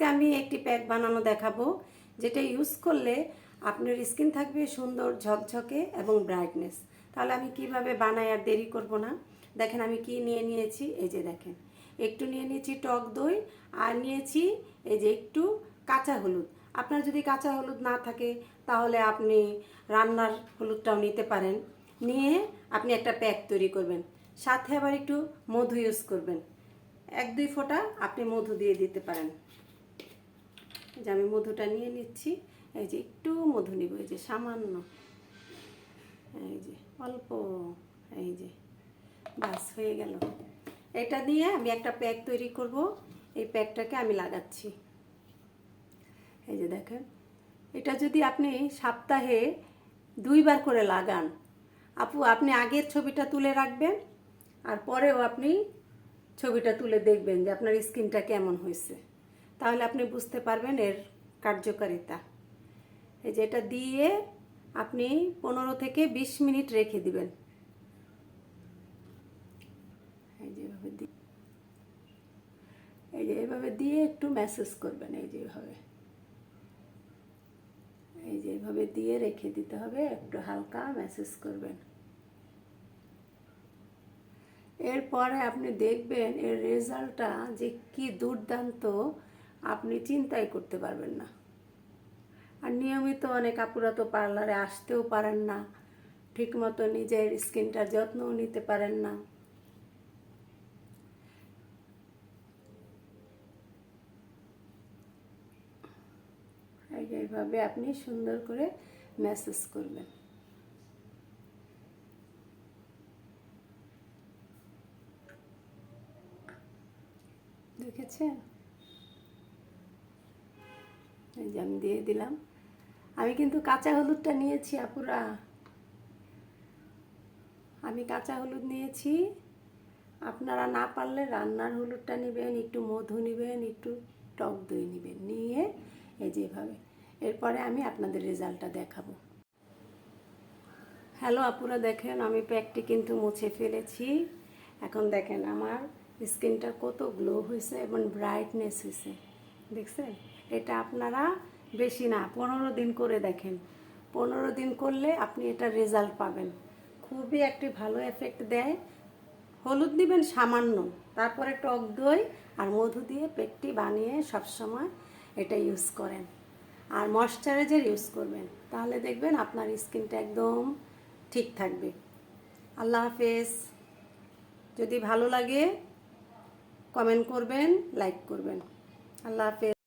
আজকে আমি একটি প্যাক বানানো দেখাবো, যেটা ইউজ করলে আপনার স্কিন থাকবে সুন্দর, ঝকঝকে এবং ব্রাইটনেস তাহলে আমি কীভাবে বানাই আর দেরি করব না। দেখেন আমি কি নিয়ে নিয়েছি, এই যে দেখেন। একটু নিয়ে নিয়েছি টক দই, আর নিয়েছি এই যে একটু কাঁচা হলুদ। আপনার যদি কাঁচা হলুদ না থাকে, তাহলে আপনি রান্নার হলুদটাও নিতে পারেন। নিয়ে আপনি একটা প্যাক তৈরি করবেন। সাথে আবার একটু মধু ইউজ করবেন। এক দুই ফোঁটা আপনি মধু দিয়ে দিতে পারেন। যে আমি মধুটা নিয়ে নিচ্ছি। এই যে একটু মধু নিব, এই যে সামান্য। এই যে অল্প, এই যে বাস হয়ে গেল। এটা দিয়ে আমি একটা প্যাক তৈরি করব। এই প্যাকটাকে আমি লাগাচ্ছি। এই যে দেখেন, এটা যদি আপনি সপ্তাহে দুইবার করে লাগান, আপু আপনি আগের ছবিটা তুলে রাখবেন আর পরেও আপনি ছবিটা তুলে দেখবেন যে আপনার স্কিনটা কেমন হয়েছে। তাহলে আপনি বুঝতে পারবেন এর কার্যকারিতা। এই যে এটা দিয়ে আপনি পনেরো থেকে বিশ মিনিট রেখে দিবেন। এই যে এভাবে এই যে এভাবে দিয়ে একটু ম্যাসেজ করবেন, এই যে এভাবে। এই যে এভাবে দিয়ে রেখে দিতে হবে, একটু হালকা ম্যাসেজ করবেন। এরপরে আপনি দেখবেন এর রেজাল্টটা যে কি দুর্দান্ত আপনি চিন্তাই করতে পারবেন না। আর নিয়মিত অনেক আপুরা তো পার্লারে আসতেও পারেন না। ঠিকমতো নিজের স্কিনটার যত্নও নিতে পারেন না। এইভাবে আপনি সুন্দর করে ম্যাসেজ করবেন। দেখেছেন? এই যে আমি দিয়ে দিলাম। আমি কিন্তু কাঁচা হলুদটা নিয়েছি আপুরা। আমি কাঁচা হলুদ নিয়েছি। আপনারা না পারলে রান্নার হলুদটা নেবেন, একটু মধু নেবেন, একটু টক দই নেবেন। নিয়ে এই যেভাবে এরপরে আমি আপনাদের রেজাল্টটা দেখাবো। হ্যালো আপুরা, দেখেন আমি প্যাকটি কিন্তু মুছে ফেলেছি। এখন দেখেন আমার স্কিনটা কত গ্লো হয়েছে এবং ব্রাইটনেস হয়েছে। দেখছেন? এটা আপনারা বেশি না, পনেরো দিন করে দেখেন। পনেরো দিন করলে আপনি এটা রেজাল্ট পাবেন। খুবই একটি ভালো এফেক্ট দেয়। হলুদ দিবেন সামান্য, তারপরে টক দই আর মধু দিয়ে পেটটি বানিয়ে সবসময় এটা ইউজ করেন। আর ময়শ্চারাইজার ইউজ করবেন, তাহলে দেখবেন আপনার স্কিনটা একদম ঠিক থাকবে। আল্লাহ হাফেজ। যদি ভালো লাগে কমেন্ট করবেন লাইক করবেন। আল্লাহ হাফেজ।